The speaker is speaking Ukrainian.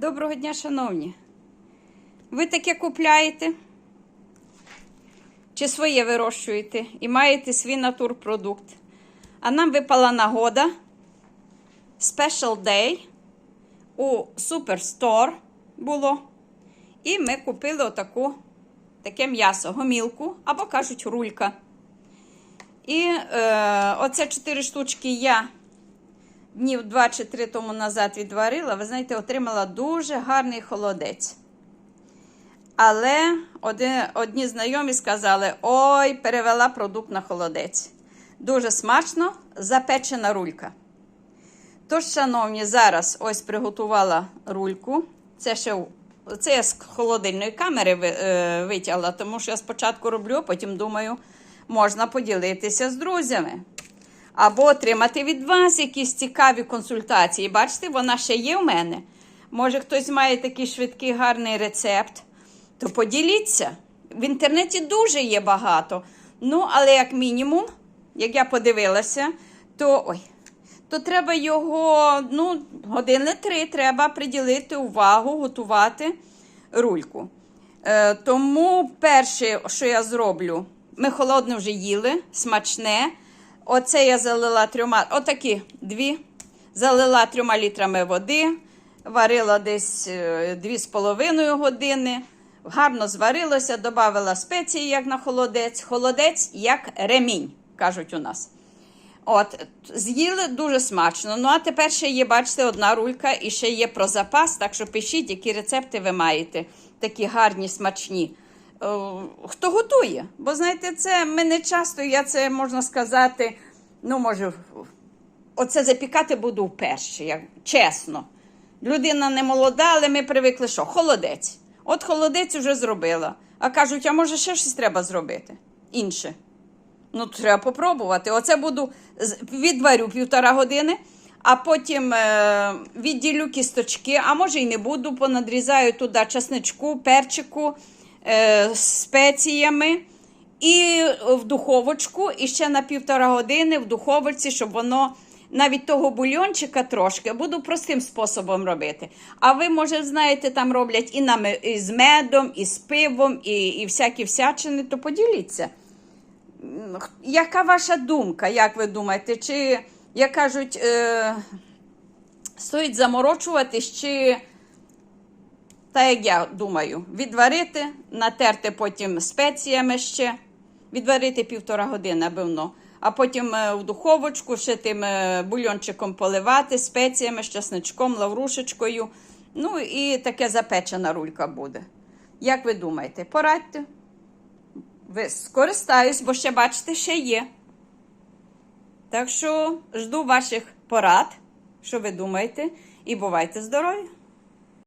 Доброго дня, шановні. Ви таке купляєте? Чи своє вирощуєте і маєте свій натурпродукт? А нам випала нагода Special Day у Superstore було. І ми купили отаку, таке м'ясо, гомілку або кажуть рулька. І е, оце чотири штучки я днів 2 чи 3 тому назад відварила, ви знаєте, отримала дуже гарний холодець. Але одні знайомі сказали: ой, перевела продукт на холодець. Дуже смачно запечена рулька. Тож, шановні, зараз ось приготувала рульку. Це ще це я з холодильної камери е, витягла, тому що я спочатку роблю, а потім думаю, можна поділитися з друзями. Або отримати від вас якісь цікаві консультації. Бачите, вона ще є в мене. Може, хтось має такий швидкий гарний рецепт, то поділіться. В інтернеті дуже є багато. Ну, але як мінімум, як я подивилася, то ой, то треба його, ну, години три треба приділити увагу, готувати рульку. Е, тому перше, що я зроблю, ми холодне вже їли, смачне. Оце я залила трьома, отакі дві. Залила трьома літрами води, варила десь е, дві з половиною години. Гарно зварилося, додавала спеції, як на холодець. Холодець як ремінь, кажуть у нас. От, з'їли дуже смачно. Ну, а тепер ще є, бачите, одна рулька і ще є про запас, так що пишіть, які рецепти ви маєте, такі гарні, смачні. Е, хто готує? Бо знаєте, це ми не часто, я це можна сказати, ну, може, оце запікати буду вперше, як, чесно. Людина не молода, але ми привикли, що холодець. От холодець вже зробила. А кажуть, а може ще щось треба зробити? Інше. Ну, треба попробувати. Оце буду відварю півтора години, а потім е, відділю кісточки, а може й не буду, понадрізаю туди часничку, перчику, спеціями. І в духовочку, і ще на півтора години в духовочці, щоб воно навіть того бульйончика трошки буду простим способом робити. А ви, може, знаєте, там роблять і, на, і з медом, і з пивом, і, і всякі всячини, то поділіться. Яка ваша думка, як ви думаєте? Чи, як кажуть, е, стоїть заморочуватись, чи, та як я думаю, відварити, натерти потім спеціями ще, відварити півтора години, певно, а потім е, в духовочку ще тим е, бульончиком поливати спеціями, з часничком, лаврушечкою. Ну і таке запечена рулька буде. Як ви думаєте, порадьте? Ви скористаюсь, бо ще, бачите, ще є. Так що жду ваших порад, що ви думаєте, і бувайте здорові!